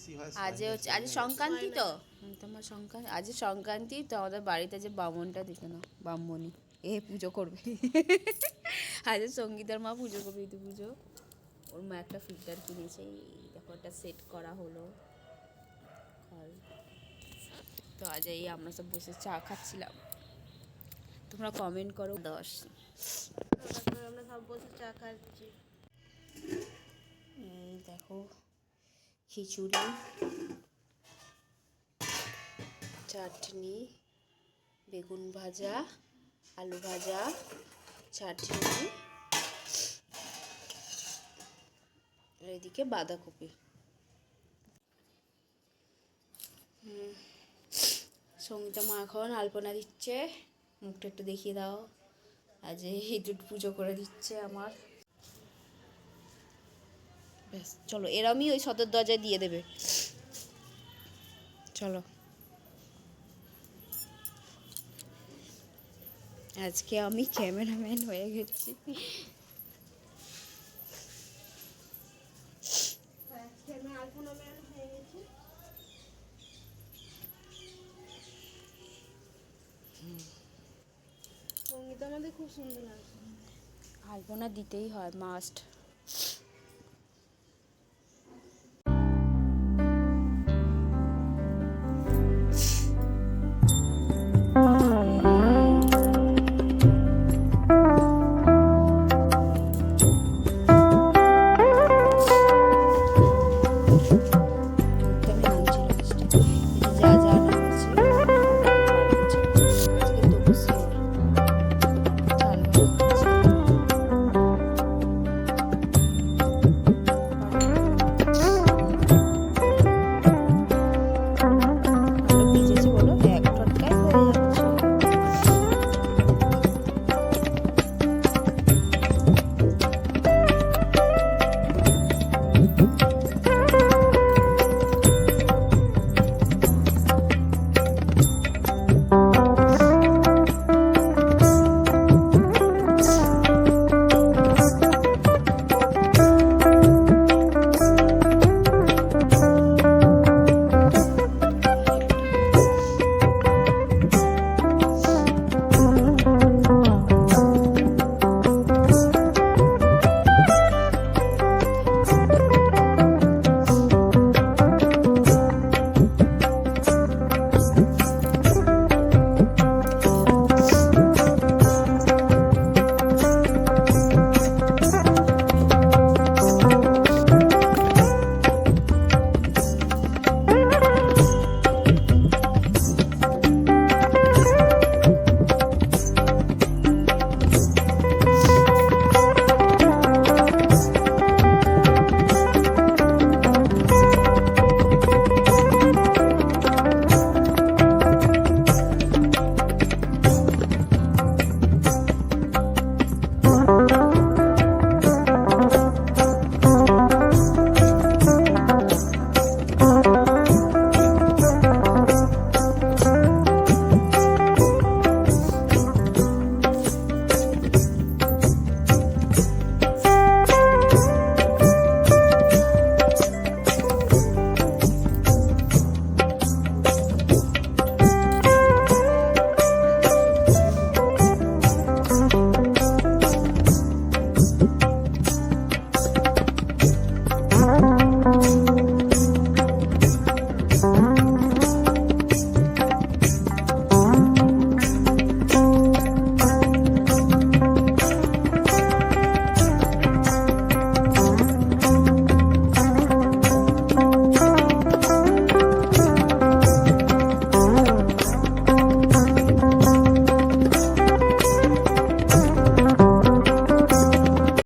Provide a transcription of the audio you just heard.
বেশি হয় আজ আজ সংক্রান্তি তো? তোমার সংক্রান্তি। আজ সংক্রান্তি তো আমাদের বাড়িতে যে বামনটা দেখে নাও এ পুজো করবে। আজ সঙ্গীতার মা পুজো করবে পুজো। ওর মা একটা ফিল্টার কিনেছে এই দেখো একটা সেট করা হলো। তো আজ এই আমরা সব বসে চা খাচ্ছিলাম। তোমরা কমেন্ট করো দশ আমরা সব বসে চা খাচ্ছি। এই দেখো খিচুড়ি চাটনি বেগুন ভাজা, আলু ভাজা, চাটনি এদিকে বাঁধাকপি। সঙ্গীতা মা এখন আলপনা দিচ্ছে। মুখটা একটু দেখিয়ে দাও। আজ এই পুজো করে দিচ্ছে আমার। ব্যাস চলো এরমই ওই সদর দরজায় দিয়ে দেবে। চলো। আজকে আমি ক্যামেরাম্যান হয়ে গেছি। আলপনা দিতেই হয় মাস্ট Música